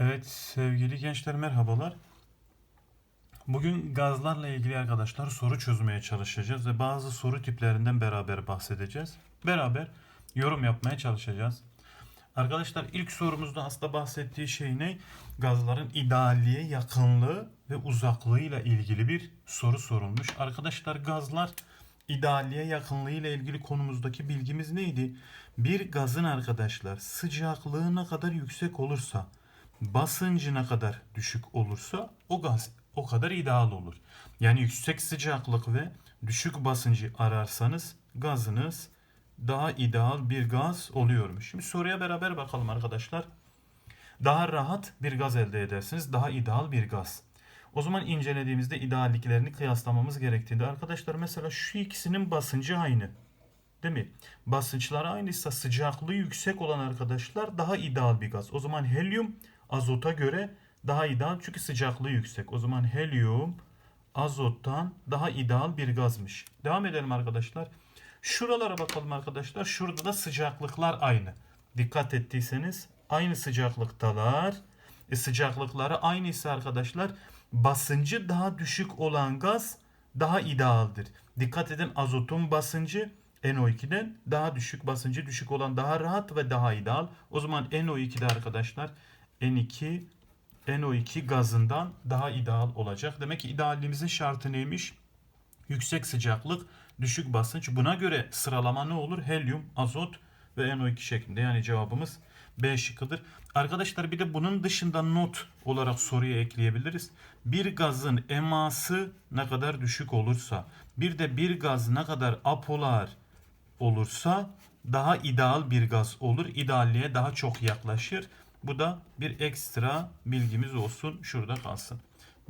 Evet sevgili gençler merhabalar. Bugün gazlarla ilgili arkadaşlar soru çözmeye çalışacağız ve bazı soru tiplerinden beraber bahsedeceğiz. Beraber yorum yapmaya çalışacağız. Arkadaşlar ilk sorumuzda aslında bahsettiği şey ne? Gazların idealliğe yakınlığı ve uzaklığıyla ilgili bir soru sorulmuş. Arkadaşlar gazlar idealliğe yakınlığı ile ilgili konumuzdaki bilgimiz neydi? Bir gazın arkadaşlar sıcaklığı ne kadar yüksek olursa basıncı ne kadar düşük olursa o gaz o kadar ideal olur. Yani yüksek sıcaklık ve düşük basıncı ararsanız gazınız daha ideal bir gaz oluyormuş. Şimdi soruya beraber bakalım arkadaşlar. Daha rahat bir gaz elde edersiniz. Daha ideal bir gaz. O zaman incelediğimizde idealliklerini kıyaslamamız gerektiğinde arkadaşlar mesela şu ikisinin basıncı aynı. Değil mi? Basınçları aynıysa sıcaklığı yüksek olan arkadaşlar daha ideal bir gaz. O zaman helyum azota göre daha ideal çünkü sıcaklığı yüksek. O zaman helyum azottan daha ideal bir gazmış. Devam edelim arkadaşlar. Şuralara bakalım arkadaşlar. Şurada da sıcaklıklar aynı. Dikkat ettiyseniz aynı sıcaklıktalar. E sıcaklıkları aynıysa arkadaşlar basıncı daha düşük olan gaz daha idealdir. Dikkat edin azotun basıncı NO2'den daha düşük basıncı düşük olan daha rahat ve daha ideal. O zaman NO2'de arkadaşlar N2 NO2 gazından daha ideal olacak. Demek ki idealliğimizin şartı neymiş? Yüksek sıcaklık, düşük basınç. Buna göre sıralama ne olur? Helyum, azot ve NO2 şeklinde. Yani cevabımız B şıkkıdır. Arkadaşlar bir de bunun dışında not olarak soruya ekleyebiliriz. Bir gazın eması ne kadar düşük olursa, bir de bir gaz ne kadar apolar olursa daha ideal bir gaz olur. İdealliğe daha çok yaklaşır. Bu da bir ekstra bilgimiz olsun. Şurada kalsın.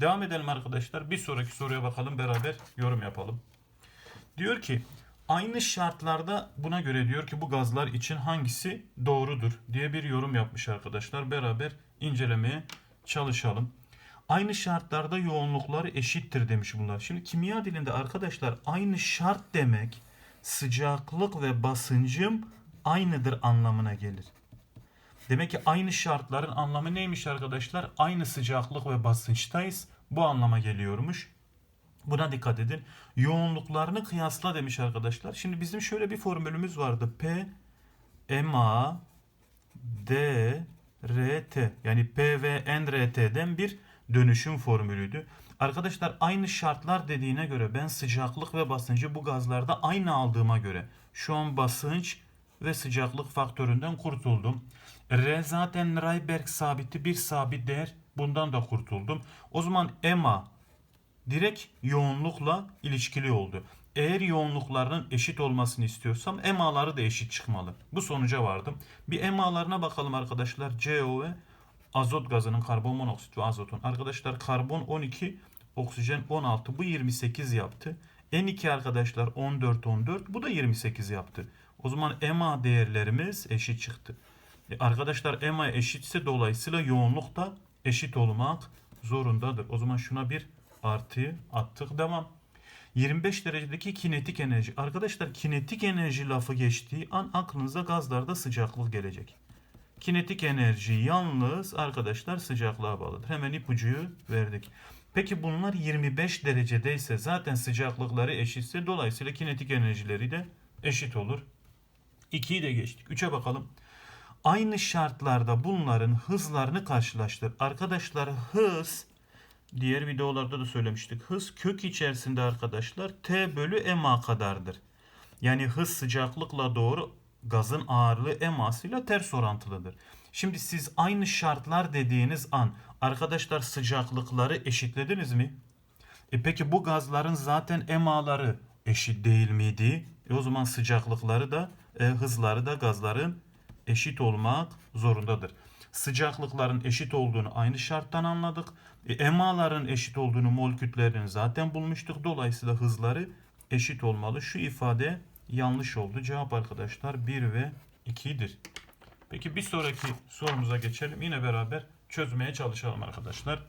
Devam edelim arkadaşlar. Bir sonraki soruya bakalım. Beraber yorum yapalım. Diyor ki aynı şartlarda buna göre diyor ki bu gazlar için hangisi doğrudur diye bir yorum yapmış arkadaşlar. Beraber incelemeye çalışalım. Aynı şartlarda yoğunluklar eşittir demiş bunlar. Şimdi kimya dilinde arkadaşlar aynı şart demek sıcaklık ve basıncım aynıdır anlamına gelir. Demek ki aynı şartların anlamı neymiş arkadaşlar? Aynı sıcaklık ve basınçtayız. Bu anlama geliyormuş. Buna dikkat edin. Yoğunluklarını kıyasla demiş arkadaşlar. Şimdi bizim şöyle bir formülümüz vardı. P MA D RT yani P ve NRT'den bir dönüşüm formülüydü. Arkadaşlar aynı şartlar dediğine göre ben sıcaklık ve basıncı bu gazlarda aynı aldığıma göre şu an basınç ve sıcaklık faktöründen kurtuldum. R zaten Rayberg sabiti bir sabit değer. Bundan da kurtuldum. O zaman EMA direkt yoğunlukla ilişkili oldu. Eğer yoğunluklarının eşit olmasını istiyorsam EMA'ları da eşit çıkmalı. Bu sonuca vardım. Bir EMA'larına bakalım arkadaşlar. CO ve azot gazının karbon monoksit ve azotun. Arkadaşlar karbon 12, oksijen 16. Bu 28 yaptı. N2 arkadaşlar 14 14. Bu da 28 yaptı. O zaman EMA değerlerimiz eşit çıktı. E arkadaşlar EMA eşitse dolayısıyla yoğunluk da eşit olmak zorundadır. O zaman şuna bir artı attık devam. 25 derecedeki kinetik enerji. Arkadaşlar kinetik enerji lafı geçtiği an aklınıza gazlarda sıcaklık gelecek. Kinetik enerji yalnız arkadaşlar sıcaklığa bağlıdır. Hemen ipucuyu verdik. Peki bunlar 25 derecedeyse zaten sıcaklıkları eşitse dolayısıyla kinetik enerjileri de eşit olur. 2'yi de geçtik. 3'e bakalım. Aynı şartlarda bunların hızlarını karşılaştır. Arkadaşlar hız diğer videolarda da söylemiştik. Hız kök içerisinde arkadaşlar T bölü MA kadardır. Yani hız sıcaklıkla doğru gazın ağırlığı emasıyla ters orantılıdır. Şimdi siz aynı şartlar dediğiniz an arkadaşlar sıcaklıkları eşitlediniz mi? E peki bu gazların zaten emaları eşit değil miydi? E o zaman sıcaklıkları da e, hızları da gazların eşit olmak zorundadır. Sıcaklıkların eşit olduğunu aynı şarttan anladık. E, emaların eşit olduğunu mol kütlelerini zaten bulmuştuk. Dolayısıyla hızları eşit olmalı. Şu ifade yanlış oldu. Cevap arkadaşlar 1 ve 2'dir. Peki bir sonraki sorumuza geçelim. Yine beraber çözmeye çalışalım arkadaşlar.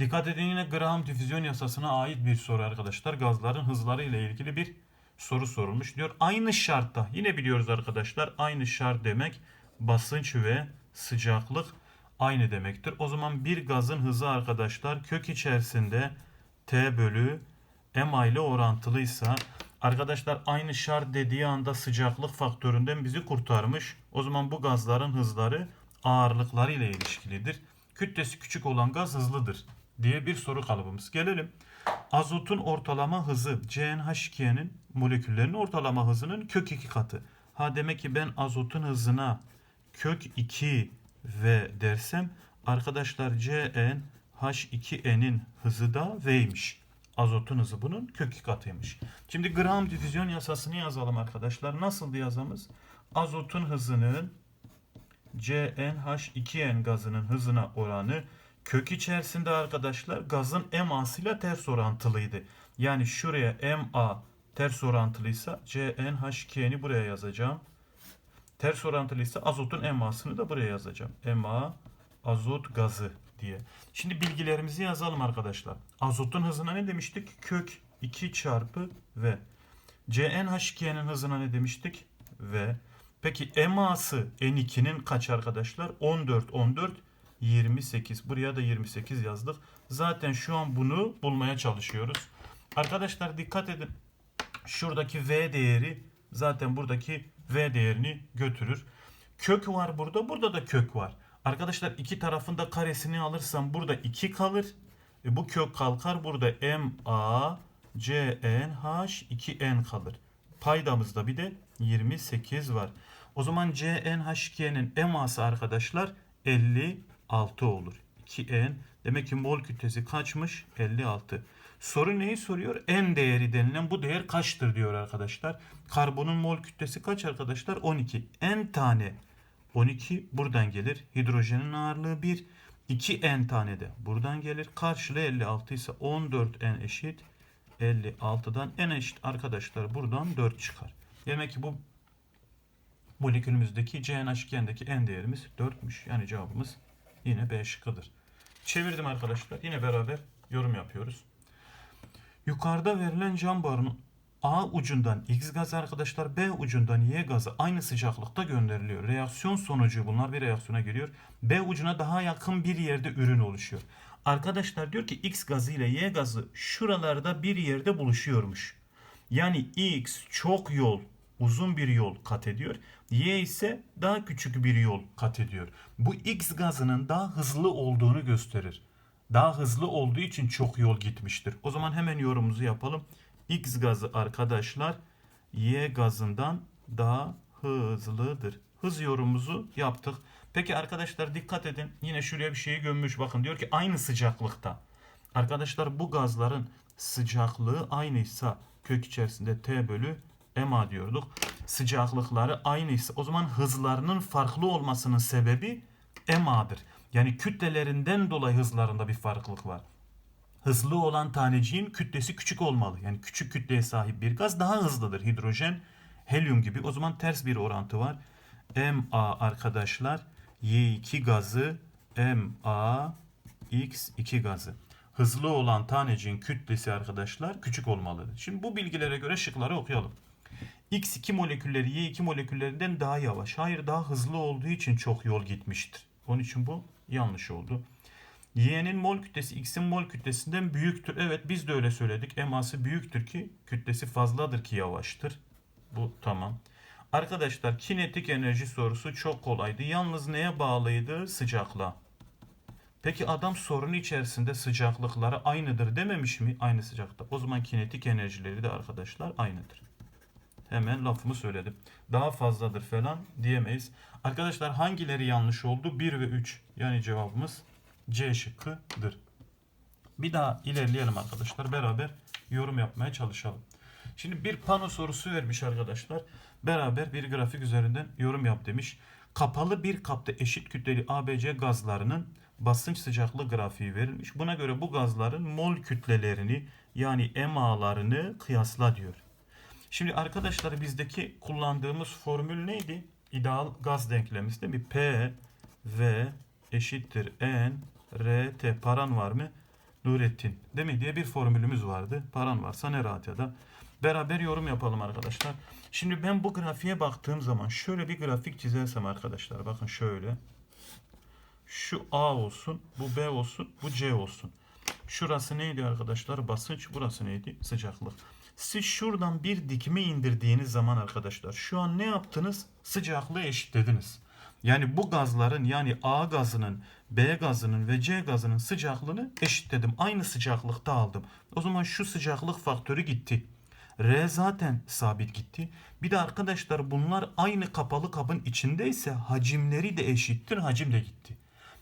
Dikkat edin yine Graham difüzyon yasasına ait bir soru arkadaşlar. Gazların hızları ile ilgili bir soru sorulmuş. Diyor aynı şartta yine biliyoruz arkadaşlar aynı şart demek basınç ve sıcaklık aynı demektir. O zaman bir gazın hızı arkadaşlar kök içerisinde T bölü M ile orantılıysa arkadaşlar aynı şart dediği anda sıcaklık faktöründen bizi kurtarmış. O zaman bu gazların hızları ağırlıkları ile ilişkilidir. Kütlesi küçük olan gaz hızlıdır diye bir soru kalıbımız. Gelelim. Azotun ortalama hızı CnH2'nin moleküllerinin ortalama hızının kök 2 katı. Ha demek ki ben azotun hızına kök 2 v dersem arkadaşlar CnH2n'in hızı da v'ymiş. Azotun hızı bunun kök 2 katıymış. Şimdi gram difüzyon yasasını yazalım arkadaşlar. Nasıl yazamız? Azotun hızının CnH2n gazının hızına oranı kök içerisinde arkadaşlar gazın MA'sıyla ters orantılıydı. Yani şuraya MA ters orantılıysa CnH2n'i buraya yazacağım. Ters orantılıysa azotun MA'sını da buraya yazacağım. MA azot gazı diye. Şimdi bilgilerimizi yazalım arkadaşlar. Azotun hızına ne demiştik? Kök 2 çarpı V. CnH2'nin hızına ne demiştik? V. Peki EMA'sı N2'nin kaç arkadaşlar? 14, 14, 28. Buraya da 28 yazdık. Zaten şu an bunu bulmaya çalışıyoruz. Arkadaşlar dikkat edin. Şuradaki V değeri zaten buradaki V değerini götürür. Kök var burada. Burada da kök var. Arkadaşlar iki tarafında karesini alırsam burada 2 kalır. E bu kök kalkar. Burada MA CNH 2N kalır. Paydamızda bir de 28 var. O zaman CnH2'nin eması arkadaşlar 56 olur. 2N demek ki mol kütlesi kaçmış? 56. Soru neyi soruyor? N değeri denilen bu değer kaçtır diyor arkadaşlar. Karbonun mol kütlesi kaç arkadaşlar? 12. N tane 12 buradan gelir. Hidrojenin ağırlığı 1. 2 N tane de buradan gelir. Karşılığı 56 ise 14 N eşit 56'dan N eşit arkadaşlar buradan 4 çıkar. Demek ki bu molekülümüzdeki CnH2'ndeki N değerimiz 4'müş. Yani cevabımız yine B şıkkıdır. Çevirdim arkadaşlar. Yine beraber yorum yapıyoruz. Yukarıda verilen cam barının A ucundan X gazı arkadaşlar B ucundan Y gazı aynı sıcaklıkta gönderiliyor. Reaksiyon sonucu bunlar bir reaksiyona giriyor. B ucuna daha yakın bir yerde ürün oluşuyor. Arkadaşlar diyor ki X gazı ile Y gazı şuralarda bir yerde buluşuyormuş. Yani X çok yol, uzun bir yol kat ediyor. Y ise daha küçük bir yol kat ediyor. Bu X gazının daha hızlı olduğunu gösterir. Daha hızlı olduğu için çok yol gitmiştir. O zaman hemen yorumumuzu yapalım. X gazı arkadaşlar Y gazından daha hızlıdır. Hız yorumumuzu yaptık. Peki arkadaşlar dikkat edin. Yine şuraya bir şeyi gömmüş. Bakın diyor ki aynı sıcaklıkta. Arkadaşlar bu gazların sıcaklığı aynıysa kök içerisinde T bölü MA diyorduk. Sıcaklıkları aynıysa o zaman hızlarının farklı olmasının sebebi MA'dır. Yani kütlelerinden dolayı hızlarında bir farklılık var. Hızlı olan taneciğin kütlesi küçük olmalı. Yani küçük kütleye sahip bir gaz daha hızlıdır. Hidrojen, helyum gibi. O zaman ters bir orantı var. MA arkadaşlar Y2 gazı MA X2 gazı. Hızlı olan taneciğin kütlesi arkadaşlar küçük olmalıdır. Şimdi bu bilgilere göre şıkları okuyalım. X2 molekülleri Y2 moleküllerinden daha yavaş. Hayır daha hızlı olduğu için çok yol gitmiştir. Onun için bu yanlış oldu. Y'nin mol kütlesi X'in mol kütlesinden büyüktür. Evet biz de öyle söyledik. Eması büyüktür ki kütlesi fazladır ki yavaştır. Bu tamam. Arkadaşlar kinetik enerji sorusu çok kolaydı. Yalnız neye bağlıydı? Sıcaklığa. Peki adam sorun içerisinde sıcaklıkları aynıdır dememiş mi? Aynı sıcakta. O zaman kinetik enerjileri de arkadaşlar aynıdır. Hemen lafımı söyledim. Daha fazladır falan diyemeyiz. Arkadaşlar hangileri yanlış oldu? 1 ve 3. Yani cevabımız C şıkkıdır. Bir daha ilerleyelim arkadaşlar. Beraber yorum yapmaya çalışalım. Şimdi bir pano sorusu vermiş arkadaşlar. Beraber bir grafik üzerinden yorum yap demiş. Kapalı bir kapta eşit kütleli ABC gazlarının basınç sıcaklığı grafiği verilmiş. Buna göre bu gazların mol kütlelerini yani EMA'larını kıyasla diyor. Şimdi arkadaşlar bizdeki kullandığımız formül neydi? İdeal gaz denklemimiz değil mi? P V eşittir N R T paran var mı? Nurettin değil mi diye bir formülümüz vardı. Paran varsa ne rahat ya da. Beraber yorum yapalım arkadaşlar. Şimdi ben bu grafiğe baktığım zaman şöyle bir grafik çizersem arkadaşlar bakın şöyle. Şu A olsun, bu B olsun, bu C olsun. Şurası neydi arkadaşlar? Basınç. Burası neydi? Sıcaklık. Siz şuradan bir dikme indirdiğiniz zaman arkadaşlar şu an ne yaptınız? Sıcaklığı eşitlediniz. Yani bu gazların yani A gazının, B gazının ve C gazının sıcaklığını eşitledim. Aynı sıcaklıkta aldım. O zaman şu sıcaklık faktörü gitti. R zaten sabit gitti. Bir de arkadaşlar bunlar aynı kapalı kabın içindeyse hacimleri de eşittir. Hacim de gitti.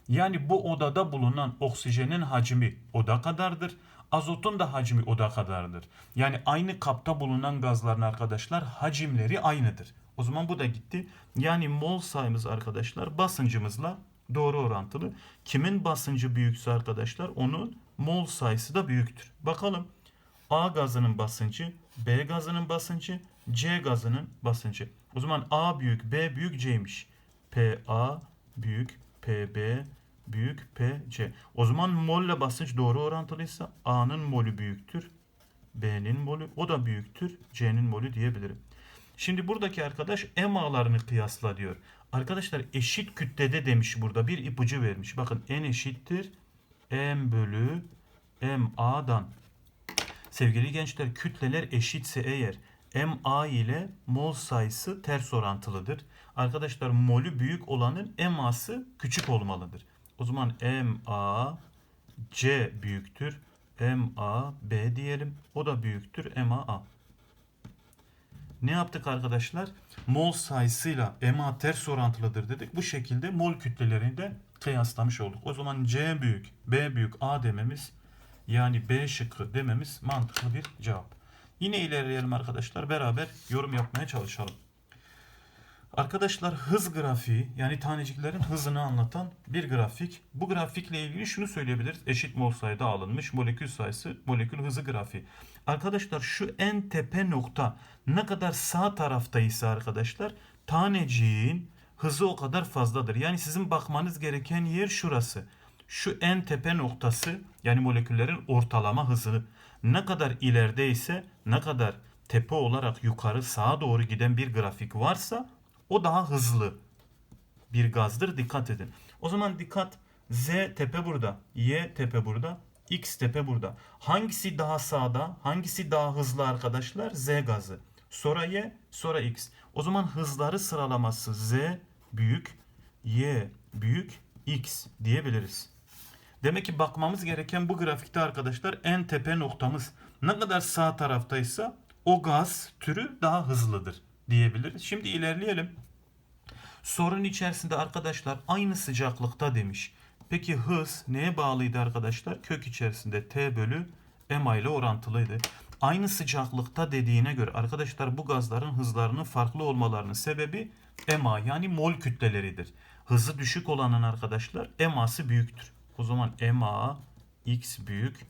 Yani bu odada bulunan oksijenin hacmi oda kadardır. Azotun da hacmi oda kadardır. Yani aynı kapta bulunan gazların arkadaşlar hacimleri aynıdır. O zaman bu da gitti. Yani mol sayımız arkadaşlar basıncımızla doğru orantılı. Kimin basıncı büyükse arkadaşlar onun mol sayısı da büyüktür. Bakalım A gazının basıncı, B gazının basıncı, C gazının basıncı. O zaman A büyük, B büyük, C'ymiş. PA büyük, PB büyük, PC. O zaman molle basınç doğru orantılıysa A'nın molü büyüktür. B'nin molü o da büyüktür. C'nin molü diyebilirim. Şimdi buradaki arkadaş M A'larını kıyasla diyor. Arkadaşlar eşit kütlede demiş burada bir ipucu vermiş. Bakın N eşittir M bölü M A'dan. Sevgili gençler kütleler eşitse eğer MA ile mol sayısı ters orantılıdır. Arkadaşlar molü büyük olanın MA'sı küçük olmalıdır. O zaman MA C büyüktür. MA B diyelim. O da büyüktür MA. Ne yaptık arkadaşlar? Mol sayısıyla MA ters orantılıdır dedik. Bu şekilde mol kütlelerini de kıyaslamış olduk. O zaman C büyük, B büyük, A dememiz yani B şıkkı dememiz mantıklı bir cevap. Yine ilerleyelim arkadaşlar. Beraber yorum yapmaya çalışalım. Arkadaşlar hız grafiği yani taneciklerin hızını anlatan bir grafik. Bu grafikle ilgili şunu söyleyebiliriz. Eşit mol sayıda alınmış molekül sayısı molekül hızı grafiği. Arkadaşlar şu en tepe nokta ne kadar sağ taraftaysa arkadaşlar taneciğin hızı o kadar fazladır. Yani sizin bakmanız gereken yer şurası. Şu en tepe noktası yani moleküllerin ortalama hızı ne kadar ilerideyse ne kadar tepe olarak yukarı sağa doğru giden bir grafik varsa o daha hızlı bir gazdır. Dikkat edin. O zaman dikkat. Z tepe burada. Y tepe burada. X tepe burada. Hangisi daha sağda? Hangisi daha hızlı arkadaşlar? Z gazı. Sonra Y, sonra X. O zaman hızları sıralaması Z büyük, Y büyük, X diyebiliriz. Demek ki bakmamız gereken bu grafikte arkadaşlar en tepe noktamız ne kadar sağ taraftaysa o gaz türü daha hızlıdır diyebiliriz. Şimdi ilerleyelim. Sorun içerisinde arkadaşlar aynı sıcaklıkta demiş. Peki hız neye bağlıydı arkadaşlar? Kök içerisinde T bölü MA ile orantılıydı. Aynı sıcaklıkta dediğine göre arkadaşlar bu gazların hızlarının farklı olmalarının sebebi MA yani mol kütleleridir. Hızı düşük olanın arkadaşlar MA'sı büyüktür. O zaman MA X büyük,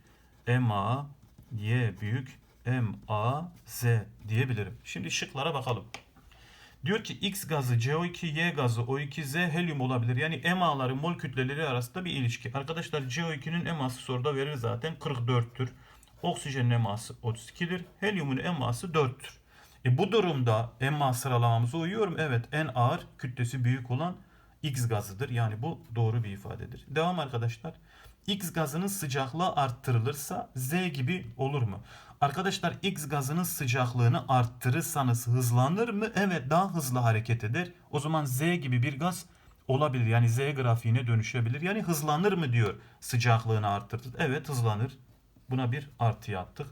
MA Y büyük, MA Z diyebilirim. Şimdi şıklara bakalım. Diyor ki X gazı CO2, Y gazı O2, Z helyum olabilir. Yani MA'ları mol kütleleri arasında bir ilişki. Arkadaşlar CO2'nin MA'sı soruda verir zaten 44'tür. Oksijenin MA'sı 32'dir. Helyumun MA'sı 4'tür. E bu durumda MA sıralamamıza uyuyor mu? Evet en ağır kütlesi büyük olan X gazıdır. Yani bu doğru bir ifadedir. Devam arkadaşlar. X gazının sıcaklığı arttırılırsa Z gibi olur mu? Arkadaşlar X gazının sıcaklığını arttırırsanız hızlanır mı? Evet daha hızlı hareket eder. O zaman Z gibi bir gaz olabilir. Yani Z grafiğine dönüşebilir. Yani hızlanır mı diyor sıcaklığını arttırdı. Evet hızlanır. Buna bir artı attık.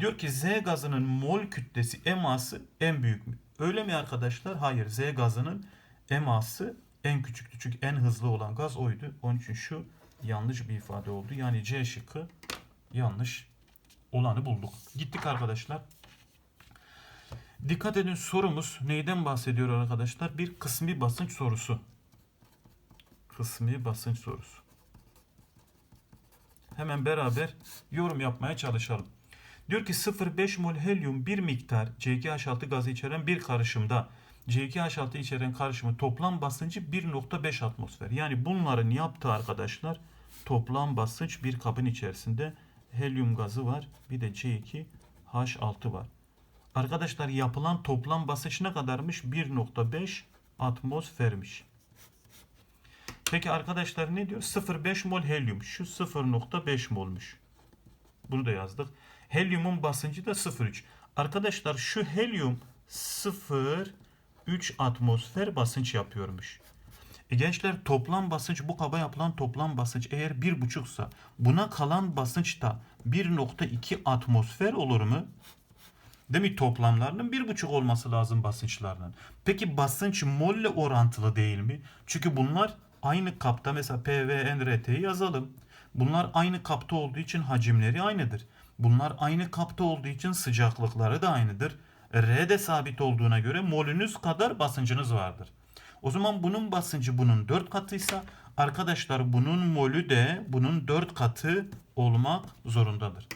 Diyor ki Z gazının mol kütlesi eması en büyük mü? Öyle mi arkadaşlar? Hayır. Z gazının eması en küçüktü. Çünkü en hızlı olan gaz oydu. Onun için şu yanlış bir ifade oldu. Yani C şıkkı yanlış olanı bulduk. Gittik arkadaşlar. Dikkat edin sorumuz neyden bahsediyor arkadaşlar? Bir kısmi basınç sorusu. Kısmi basınç sorusu. Hemen beraber yorum yapmaya çalışalım. Diyor ki 0,5 mol helyum bir miktar C2H6 gazı içeren bir karışımda C2H6 içeren karışımın toplam basıncı 1.5 atmosfer. Yani bunların yaptığı arkadaşlar toplam basınç bir kabın içerisinde helyum gazı var. Bir de C2H6 var. Arkadaşlar yapılan toplam basınç ne kadarmış? 1.5 atmosfermiş. Peki arkadaşlar ne diyor? 0,5 mol helyum. Şu 0,5 molmuş. Bunu da yazdık. Helyumun basıncı da 0,3. Arkadaşlar şu helyum 0,3 atmosfer basınç yapıyormuş. E gençler toplam basınç bu kaba yapılan toplam basınç eğer 1,5'sa buna kalan basınç da 1,2 atmosfer olur mu? Değil mi? Toplamlarının 1,5 olması lazım basınçlarının. Peki basınç molle orantılı değil mi? Çünkü bunlar aynı kapta mesela P yazalım. Bunlar aynı kapta olduğu için hacimleri aynıdır. Bunlar aynı kapta olduğu için sıcaklıkları da aynıdır. R de sabit olduğuna göre molünüz kadar basıncınız vardır. O zaman bunun basıncı bunun 4 katıysa arkadaşlar bunun molü de bunun 4 katı olmak zorundadır.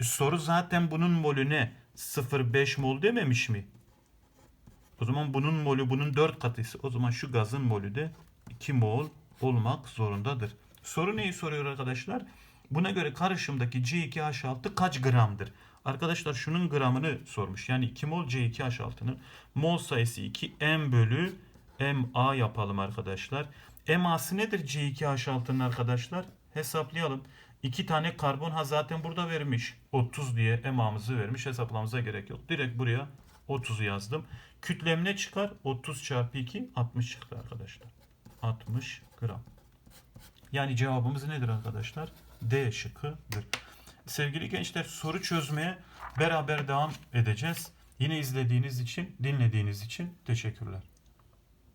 E, Soru zaten bunun molüne 0,5 mol dememiş mi? O zaman bunun molü bunun 4 katıysa o zaman şu gazın molü de 2 mol olmak zorundadır. Soru neyi soruyor arkadaşlar? Buna göre karışımdaki C2H6 kaç gramdır? Arkadaşlar şunun gramını sormuş. Yani 2 mol C2H6'nın mol sayısı 2 M bölü MA yapalım arkadaşlar. MA'sı nedir C2H6'nın arkadaşlar? Hesaplayalım. 2 tane karbon ha zaten burada vermiş. 30 diye MA'mızı vermiş. Hesaplamamıza gerek yok. Direkt buraya 30'u yazdım. Kütlem ne çıkar? 30 çarpı 2 60 çıktı arkadaşlar. 60 gram. Yani cevabımız nedir arkadaşlar? D şıkkıdır. Sevgili gençler soru çözmeye beraber devam edeceğiz. Yine izlediğiniz için, dinlediğiniz için teşekkürler.